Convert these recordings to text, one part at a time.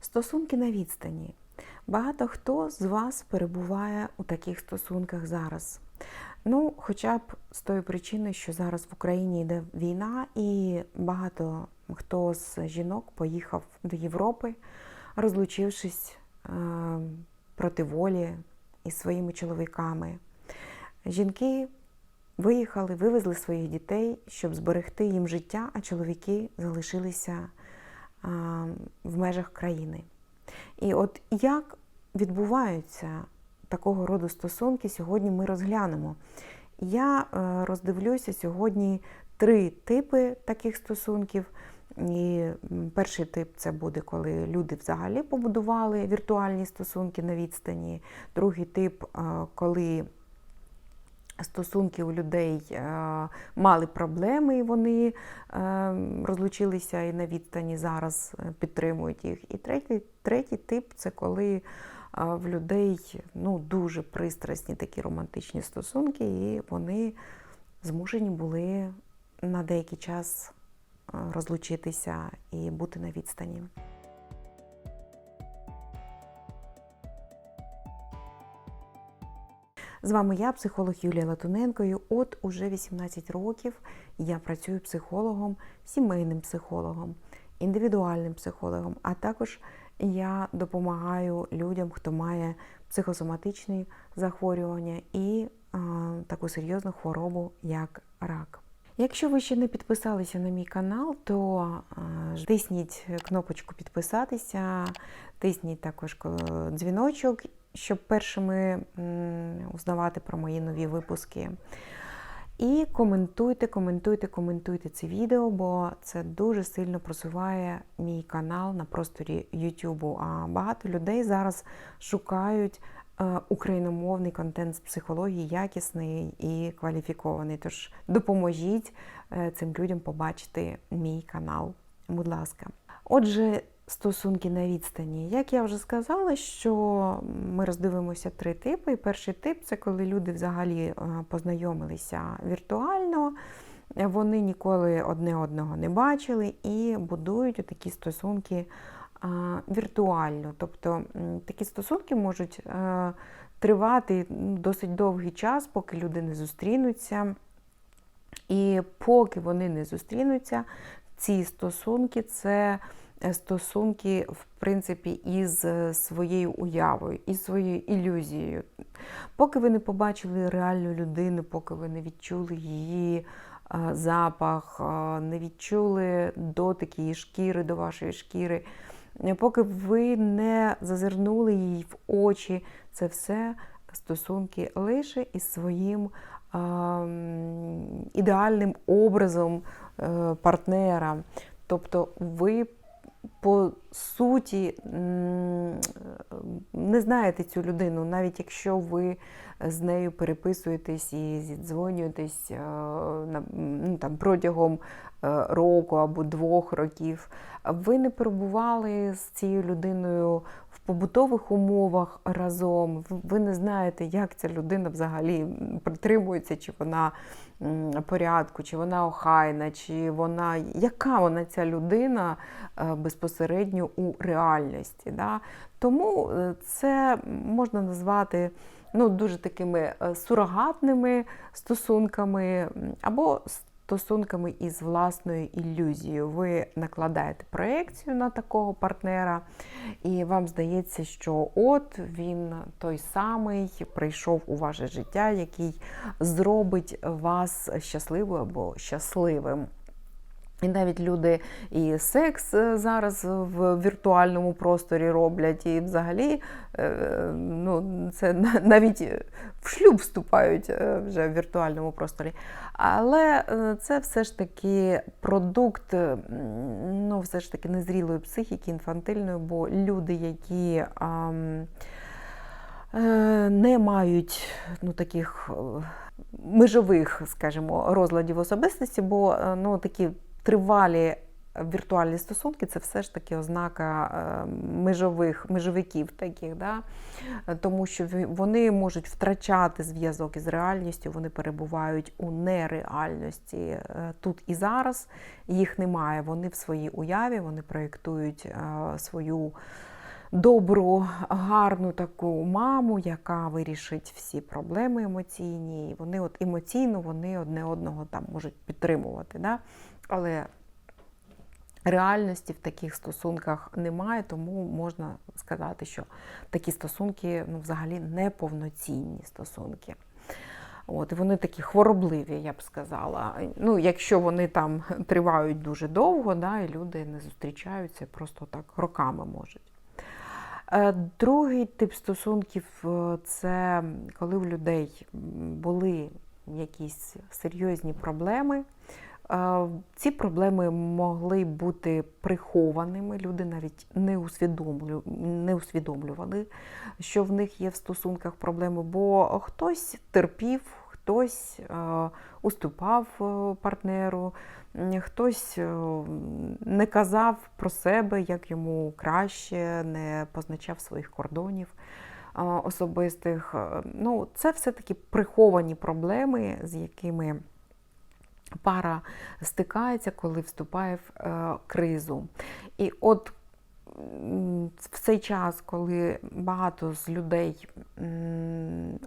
Стосунки на відстані. Багато хто з вас перебуває у таких стосунках зараз. Ну, хоча б з тої причини, що зараз в Україні йде війна, і багато хто з жінок поїхав до Європи, розлучившись е, проти волі із своїми чоловіками. Жінки виїхали, вивезли своїх дітей, щоб зберегти їм життя, а чоловіки залишилися в межах країни. І от як відбуваються такого роду стосунки, сьогодні ми розглянемо. Я е, роздивлюся сьогодні три типи таких стосунків. І перший тип це буде, коли люди взагалі побудували віртуальні стосунки на відстані. Другий тип, е, коли стосунки у людей е, мали проблеми, і вони е, розлучилися і на відстані зараз е, підтримують їх. І третій, третій тип це коли в людей ну, дуже пристрасні такі романтичні стосунки, і вони змушені були на деякий час розлучитися і бути на відстані. З вами я, психолог Юлія Латуненко. От уже 18 років я працюю психологом, сімейним психологом, індивідуальним психологом, а також я допомагаю людям, хто має психосоматичні захворювання і а, таку серйозну хворобу, як рак. Якщо ви ще не підписалися на мій канал, то тисніть кнопочку підписатися, тисніть також дзвіночок, щоб першими узнавати про мої нові випуски. І коментуйте, коментуйте, коментуйте це відео, бо це дуже сильно просуває мій канал на просторі YouTube. А багато людей зараз шукають е, україномовний контент з психології, якісний і кваліфікований. Тож допоможіть е, цим людям побачити мій канал. Будь ласка. Отже, стосунки на відстані. Як я вже сказала, що ми роздивимося три типи. Перший тип це коли люди взагалі е, познайомилися віртуально, вони ніколи одне одного не бачили і будують такі стосунки віртуально. Тобто такі стосунки можуть е, тривати досить довгий час, поки люди не зустрінуться. І поки вони не зустрінуться, ці стосунки це е, стосунки, в принципі, із е, своєю уявою, із своєю ілюзією. Поки ви не побачили реальну людину, поки ви не відчули її е, запах, е, не відчули дотик її шкіри до вашої шкіри, е, поки ви не зазирнули їй в очі, це все стосунки лише із своїм м, ідеальним образом е, партнера. Тобто ви по суті не знаєте цю людину, навіть якщо ви з нею переписуєтесь і зідзвонюєтесь е, ну, там, протягом е, року або двох років. Ви не перебували з цією людиною побутових умовах разом. Ви- не знаєте, як ця людина взагалі притримується, чи вона порядку, чи вона охайна, чи вона яка вона ця людина е, безпосередньо у реальності. Да? Тому е, це можна назвати ну, дуже такими е, сурогатними стосунками або стосунками із власною ілюзією. Ви накладаєте проекцію на такого партнера, і вам здається, що от він той самий прийшов у ваше життя, який зробить вас щасливою або щасливим. І навіть люди і секс е, зараз в віртуальному просторі роблять, і взагалі е, ну, це навіть в шлюб вступають е, вже в віртуальному просторі. Але це все ж таки продукт ну, все ж таки незрілої психіки, інфантильної, бо люди, які е, не мають ну, таких межових, скажімо, розладів особистості, бо ну, такі тривалі віртуальні стосунки це все ж таки ознака е, межових, межовиків таких, да? Е, тому що вони можуть втрачати зв'язок із реальністю, вони перебувають у нереальності е, тут і зараз. Їх немає. Вони в своїй уяві, вони проєктують е, свою добру, гарну таку маму, яка вирішить всі проблеми емоційні. І вони от емоційно вони одне одного там можуть підтримувати. Да? Але реальності в таких стосунках немає, тому можна сказати, що такі стосунки ну, взагалі неповноцінні стосунки. От, і вони такі хворобливі, я б сказала. Ну, якщо вони там тривають дуже довго, да, і люди не зустрічаються, просто так роками можуть. Е, Другий тип стосунків е, це коли в людей були якісь серйозні проблеми. Е, Ці проблеми могли бути прихованими. Люди навіть не, усвідомлю, не усвідомлювали, що в них є в стосунках проблеми, бо хтось терпів, хтось е, уступав е, партнеру, хтось е, не казав про себе, як йому краще, не позначав своїх кордонів особистих. Ну, це все-таки приховані проблеми, з якими пара стикається, коли вступає в кризу. І от в цей час, коли багато з людей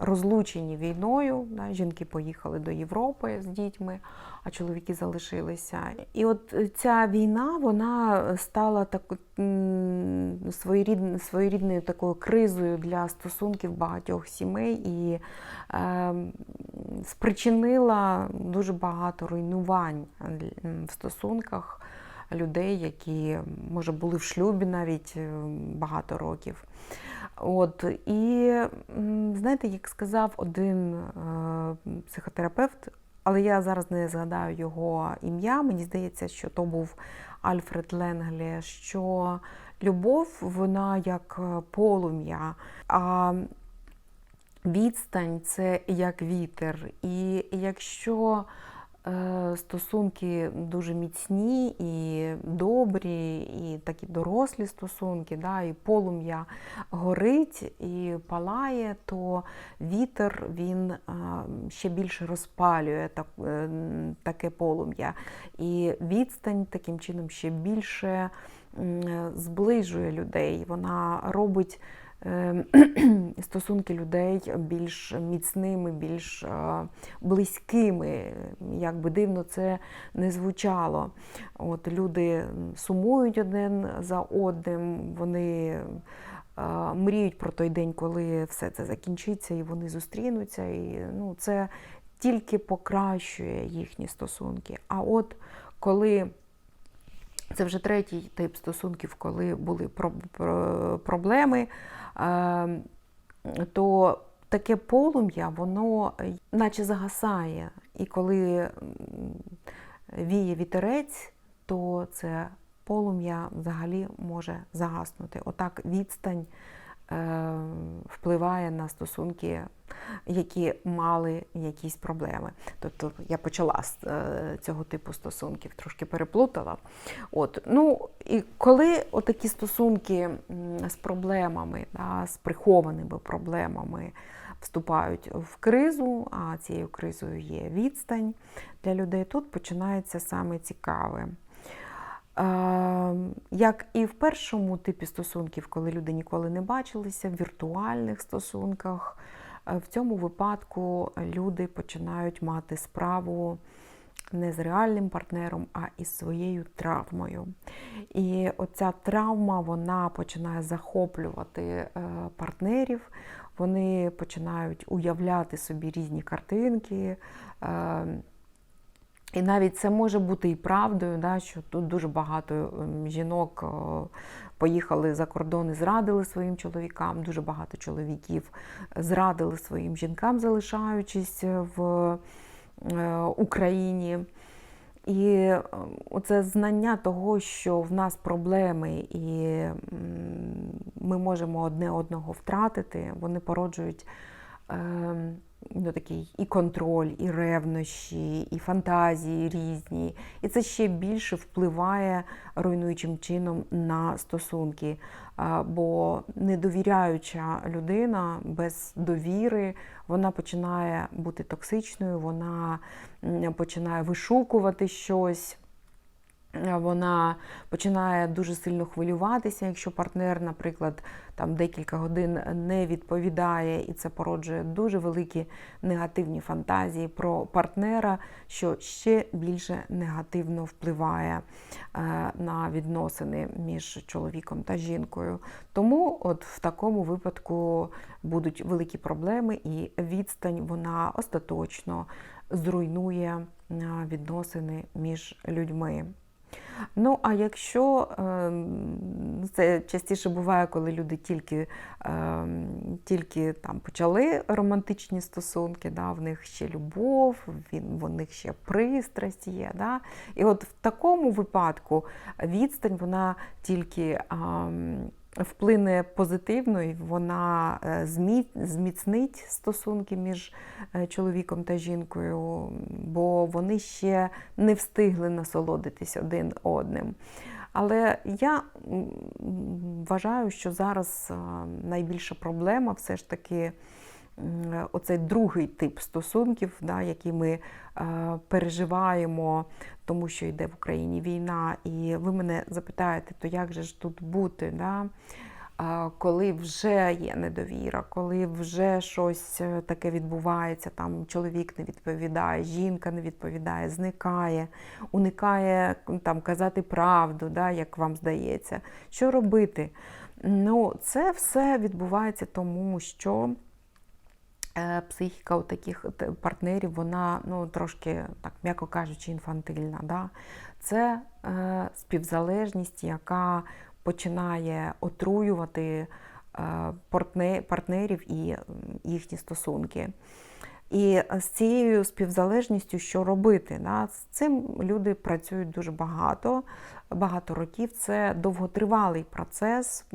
розлучені війною, да, жінки поїхали до Європи з дітьми, а чоловіки залишилися. І от ця війна вона стала так, м, своєрідною такою кризою для стосунків багатьох сімей і е, спричинила дуже багато руйнувань в стосунках людей, які може були в шлюбі навіть е, багато років. От і знаєте, як сказав один е, психотерапевт, але я зараз не згадаю його ім'я. Мені здається, що то був Альфред Ленглі, що любов вона як е, полум'я. А відстань це як вітер. І якщо стосунки дуже міцні і добрі, і такі дорослі стосунки, да, і полум'я горить і палає, то вітер він е, ще більше розпалює е, таке полум'я. І відстань таким чином ще більше зближує людей. Вона робить е, стосунки людей більш міцними, більш близькими. Як би дивно це не звучало. От люди сумують один за одним, вони мріють про той день, коли все це закінчиться, і вони зустрінуться. І, ну, це тільки покращує їхні стосунки. А от коли це вже третій тип стосунків, коли були про- про- проблеми, то таке полум'я, воно е, наче загасає. І коли віє вітерець, то це полум'я взагалі може загаснути. Отак відстань впливає на стосунки, які мали якісь проблеми. Тобто я почала з е, цього типу стосунків, трошки переплутала. От, ну, і коли отакі стосунки з проблемами, да, з прихованими проблемами вступають в кризу, а цією кризою є відстань для людей, тут починається саме цікаве. Е, Як і в першому типі стосунків, коли люди ніколи не бачилися, в віртуальних стосунках, е, в цьому випадку люди починають мати справу не з реальним партнером, а із своєю травмою. І оця травма вона починає захоплювати е, партнерів, вони починають уявляти собі різні картинки. Е, і навіть це може бути і правдою, да, що тут дуже багато ем, жінок поїхали за кордон і зрадили своїм чоловікам. Дуже багато чоловіків зрадили своїм жінкам, залишаючись в е, Україні. І е, оце знання того, що в нас проблеми, і ми можемо одне одного втратити, вони породжують. Ну, такий і контроль, і ревнощі, і фантазії різні. І це ще більше впливає руйнуючим чином на стосунки. Бо недовіряюча людина без довіри, вона починає бути токсичною, вона починає вишукувати щось. Е, Вона починає дуже сильно хвилюватися, якщо партнер, наприклад, там декілька годин не відповідає, і це породжує дуже великі негативні фантазії про партнера, що ще більше негативно впливає е, на відносини між чоловіком та жінкою. Тому, от в такому випадку будуть великі проблеми, і відстань вона остаточно зруйнує е, відносини між людьми. Ну, а якщо ем, це частіше буває, коли люди тільки, ем, тільки там почали романтичні стосунки, да, в них ще любов, він, в них ще пристрасть є. Да? І от в такому випадку відстань вона тільки ем, вплине позитивно, і вона е, зміцнить стосунки між е, чоловіком та жінкою, бо вони ще не встигли насолодитись один одним. Але я вважаю, що зараз е, найбільша проблема все ж таки оцей другий тип стосунків, да, які ми е, переживаємо, тому що йде в Україні війна, і ви мене запитаєте, то як же ж тут бути? Да? Коли вже є недовіра, коли вже щось е, таке відбувається, там чоловік не відповідає, жінка не відповідає, зникає, уникає там казати правду, да, як вам здається. Що робити? Ну, це все відбувається тому, що е, психіка у таких партнерів, вона ну, трошки, так м'яко кажучи, інфантильна. Да? Це е, співзалежність, яка починає отруювати е, партне- партнерів і їхні стосунки. І з цією співзалежністю що робити? Да? З цим люди працюють дуже багато, багато років. Це довготривалий процес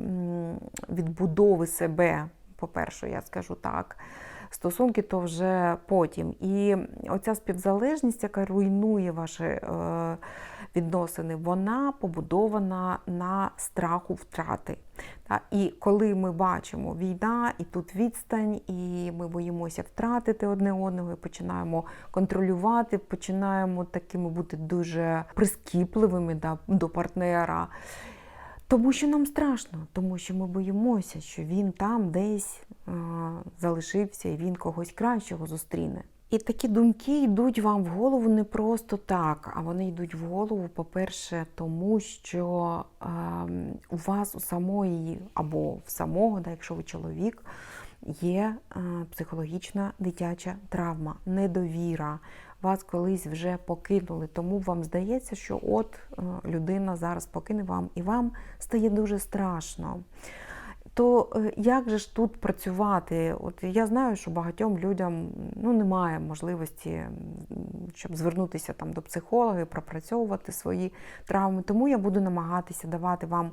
відбудови себе, по-перше, я скажу так. Стосунки то вже потім. І оця співзалежність, яка руйнує ваші е, відносини, вона побудована на страху втрати. І коли ми бачимо війна, і тут відстань, і ми боїмося втратити одне одного, і починаємо контролювати, починаємо такими бути дуже прискіпливими да, до партнера. Тому що нам страшно, тому що ми боїмося, що він там десь е, залишився і він когось кращого зустріне. І такі думки йдуть вам в голову не просто так, а вони йдуть в голову, по-перше, тому що е, у вас у самої або в самого, да, якщо ви чоловік, є е, психологічна дитяча травма, недовіра. Вас колись вже покинули, тому вам здається, що от е, людина зараз покине вам, і вам стає дуже страшно. То е, як же ж тут працювати? От я знаю, що багатьом людям ну, немає можливості, щоб звернутися там до психолога і пропрацьовувати свої травми. Тому я буду намагатися давати вам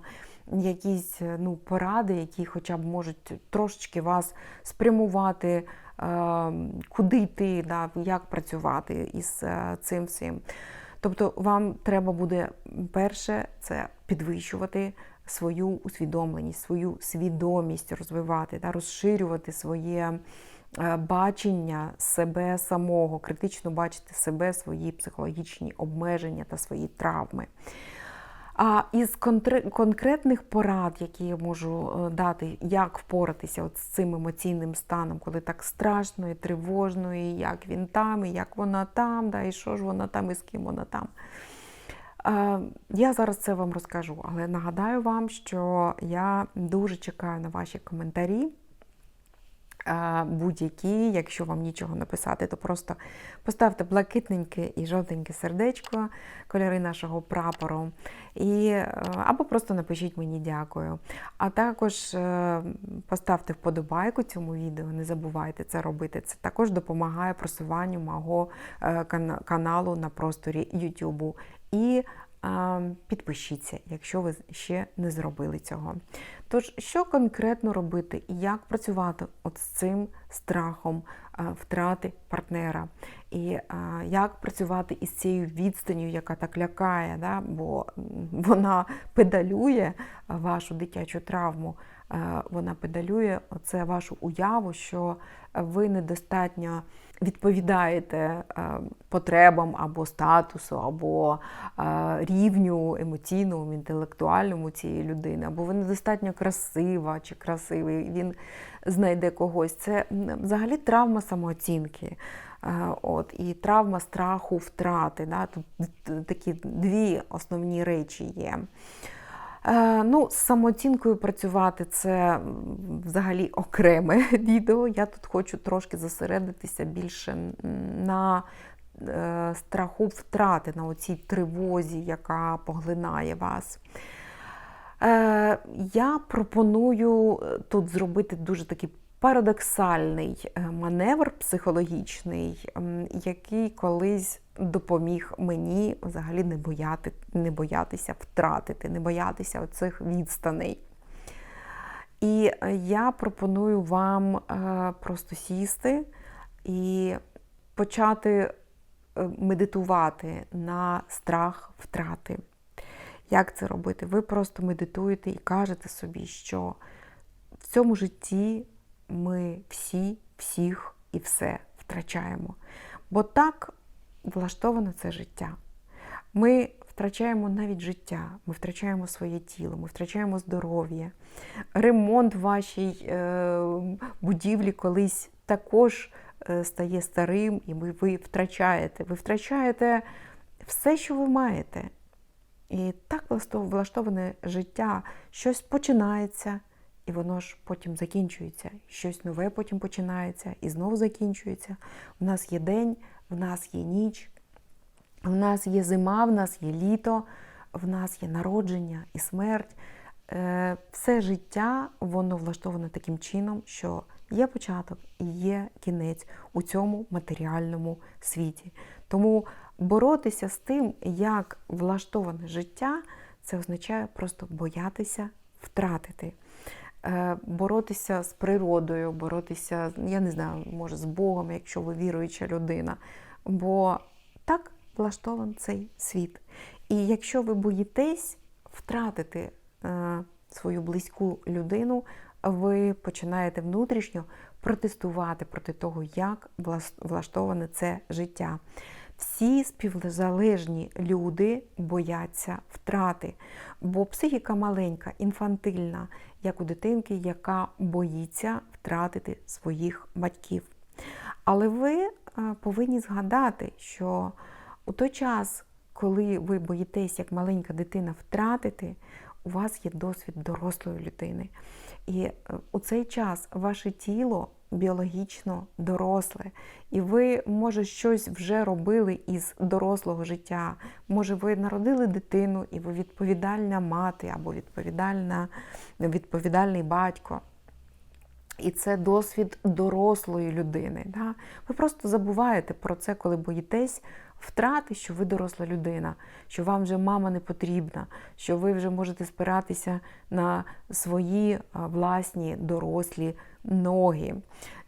якісь е, ну, поради, які хоча б можуть трошечки вас спрямувати, куди йти, да, як працювати із е, цим всім. Тобто вам треба буде перше це підвищувати свою усвідомленість, свою свідомість розвивати, да, розширювати своє е, бачення себе самого, критично бачити себе, свої психологічні обмеження та свої травми. А із конкретних порад, які я можу е, дати, як впоратися от з цим емоційним станом, коли так страшно і тривожно, і як він там, і як вона там, да, і що ж вона там, і з ким вона там. Е, Я зараз це вам розкажу, але нагадаю вам, що я дуже чекаю на ваші коментарі. Будь-які, якщо вам нічого написати, то просто поставте блакитненьке і жовтеньке сердечко, кольори нашого прапору, і, або просто напишіть мені дякую. А також е, поставте вподобайку цьому відео, не забувайте це робити. Це також допомагає просуванню мого е, каналу на просторі YouTube. І підпишіться, якщо ви ще не зробили цього. Тож, що конкретно робити і як працювати от з цим страхом втрати партнера, і як працювати із цією відстанню, яка так лякає, да? бо вона педалює вашу дитячу травму, вона педалює оце вашу уяву, що ви недостатньо відповідаєте е, потребам або статусу, або е, рівню емоційному, інтелектуальному цієї людини, або ви недостатньо красива чи красивий, він знайде когось. Це взагалі травма самооцінки. Е, От, і травма страху втрати. Да? Тут такі дві основні речі є. Е, Ну, з самооцінкою працювати це взагалі окреме відео. Я тут хочу трошки зосередитися більше на е, страху втрати, на оцій тривозі, яка поглинає вас. Е, Я пропоную тут зробити дуже такий парадоксальний е, маневр психологічний, який колись допоміг мені взагалі не, бояти, не боятися втратити, не боятися оцих відстаней. І е, я пропоную вам е, просто сісти і почати медитувати на страх втрати. Як це робити? Ви просто медитуєте і кажете собі, що в цьому житті ми всі, всіх і все втрачаємо. Бо так влаштоване це життя. Ми втрачаємо навіть життя, ми втрачаємо своє тіло, ми втрачаємо здоров'я. Ремонт вашій е, будівлі колись також е, стає старим, і ви, ви втрачаєте. Ви втрачаєте все, що ви маєте. І так влаштоване життя, щось починається, і воно ж потім закінчується. Щось нове потім починається і знову закінчується. У нас є день, в нас є ніч, в нас є зима, в нас є літо, в нас є народження і смерть. Е, Все життя воно влаштоване таким чином, що є початок і є кінець у цьому матеріальному світі. Тому боротися з тим, як влаштоване життя, це означає просто боятися втратити. Е, Боротися з природою, боротися, я не знаю, може, з Богом, якщо ви віруюча людина. Бо так влаштований цей світ. І якщо ви боїтесь втратити е, свою близьку людину, ви починаєте внутрішньо протестувати проти того, як влаштоване це життя. Всі співзалежні люди бояться втрати, бо психіка маленька, інфантильна, як у дитинки, яка боїться втратити своїх батьків. Але ви е, повинні згадати, що у той час, коли ви боїтесь як маленька дитина втратити, у вас є досвід дорослої людини. І е, у цей час ваше тіло біологічно доросле, і ви, може, щось вже робили із дорослого життя. Може, ви народили дитину, і ви відповідальна мати або відповідальна, відповідальний батько. І це досвід дорослої людини. Да? Ви просто забуваєте про це, коли боїтесь втрати, що ви доросла людина, що вам вже мама не потрібна, що ви вже можете спиратися на свої власні дорослі ноги,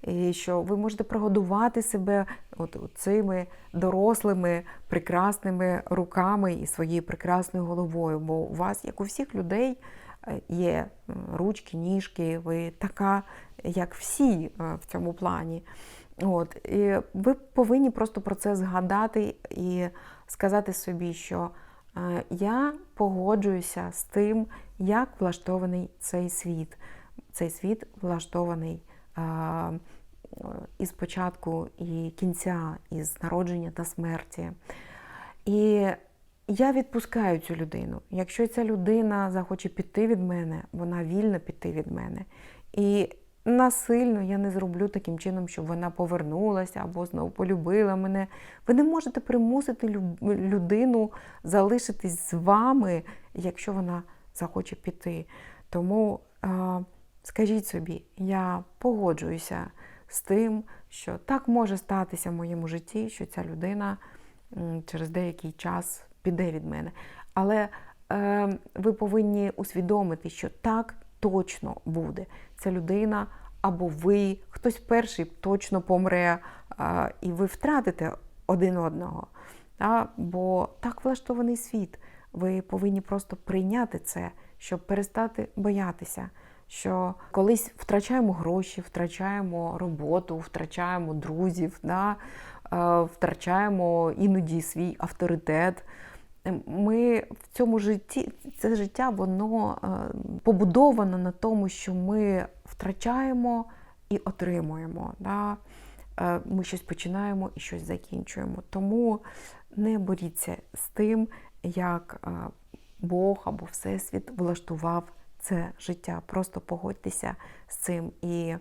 і що ви можете прогодувати себе от цими дорослими прекрасними руками і своєю прекрасною головою. Бо у вас, як у всіх людей, є ручки, ніжки, ви така, як всі е, в цьому плані. От, і ви повинні просто про це згадати і сказати собі, що е, я погоджуюся з тим, як влаштований цей світ. Цей світ влаштований е, із початку і кінця, із народження та смерті. І я відпускаю цю людину. Якщо ця людина захоче піти від мене, вона вільна піти від мене. І насильно я не зроблю таким чином, щоб вона повернулася або знову полюбила мене. Ви не можете примусити людину залишитись з вами, якщо вона захоче піти. Тому е, скажіть собі, я погоджуюся з тим, що так може статися в моєму житті, що ця людина через деякий час піде від мене. Але е, ви повинні усвідомити, що так точно буде. Ця людина або ви, хтось перший точно помре, е, і ви втратите один одного. Та? Бо так влаштований світ. Ви повинні просто прийняти це, щоб перестати боятися. Що колись втрачаємо гроші, втрачаємо роботу, втрачаємо друзів, да? е, втрачаємо іноді свій авторитет. Ми в цьому житті, це життя, воно е, побудовано на тому, що ми втрачаємо і отримуємо. Да? Е, Ми щось починаємо і щось закінчуємо. Тому не боріться з тим, як е, Бог або Всесвіт влаштував це життя. Просто погодьтеся з цим і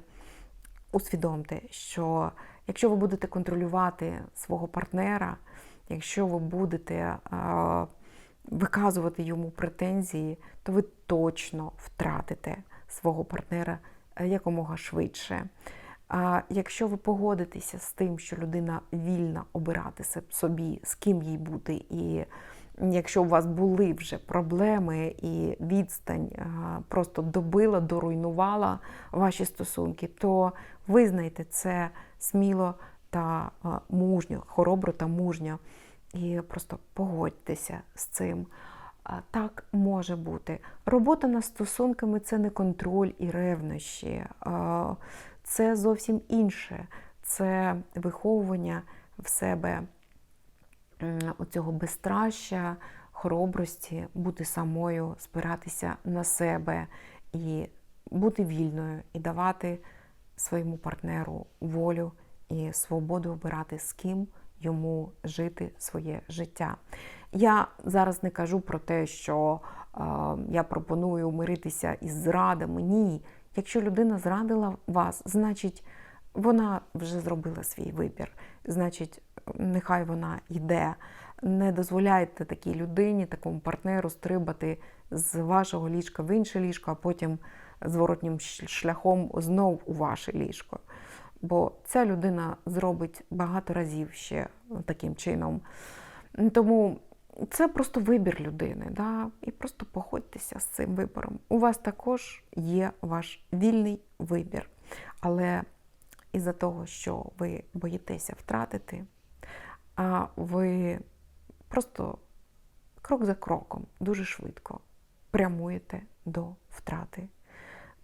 усвідомте, що якщо ви будете контролювати свого партнера, якщо ви будете виказувати йому претензії, то ви точно втратите свого партнера е, якомога швидше. А якщо ви погодитеся з тим, що людина вільна обирати собі, з ким їй бути, і якщо у вас були вже проблеми і відстань просто добила, доруйнувала ваші стосунки, то визнайте це сміло та мужньо, хоробро та мужньо. І просто погодьтеся з цим. Так може бути. Робота над стосунками це не контроль і ревнощі, це зовсім інше. Це виховування в себе оцього безстраща, хоробрості, бути самою, спиратися на себе і бути вільною, і давати своєму партнеру волю і свободу обирати, з ким йому жити своє життя. Я зараз не кажу про те, що е, я пропоную миритися із зрадами. Ні. Якщо людина зрадила вас, значить вона вже зробила свій вибір. Значить, нехай вона йде. Не дозволяйте такій людині, такому партнеру стрибати з вашого ліжка в інше ліжко, а потім зворотнім шляхом знов у ваше ліжко. Бо ця людина зробить багато разів ще таким чином. Тому це просто вибір людини. Да? І просто походьтеся з цим вибором. У вас також є ваш вільний вибір. Але із-за того, що ви боїтеся втратити, а ви просто крок за кроком, дуже швидко прямуєте до втрати.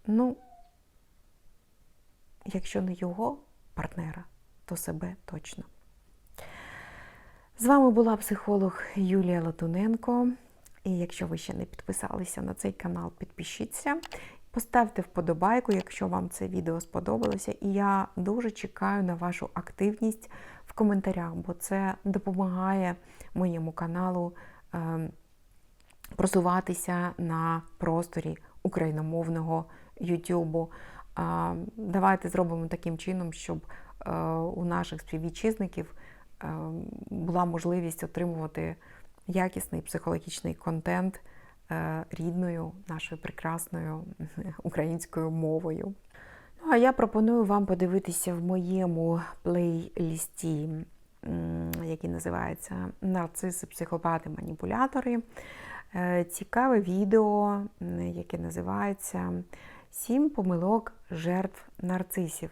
Ну, якщо не його партнера, то себе точно. З вами була психолог Юлія Латуненко. І якщо ви ще не підписалися на цей канал, підпишіться. Поставте вподобайку, якщо вам це відео сподобалося. І я дуже чекаю на вашу активність в коментарях, бо це допомагає моєму каналу е, просуватися на просторі україномовного Ютубу. Давайте зробимо таким чином, щоб е, у наших співвітчизників е, була можливість отримувати якісний психологічний контент е, рідною, нашою прекрасною українською мовою. Ну, а я пропоную вам подивитися в моєму плейлісті, який називається Нарциси, психопати, маніпулятори. Цікаве відео, яке називається Сім помилок жертв нарцисів.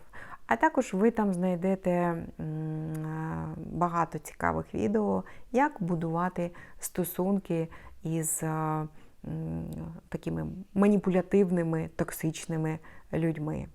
А також ви там знайдете багато цікавих відео, як будувати стосунки із такими маніпулятивними, токсичними людьми.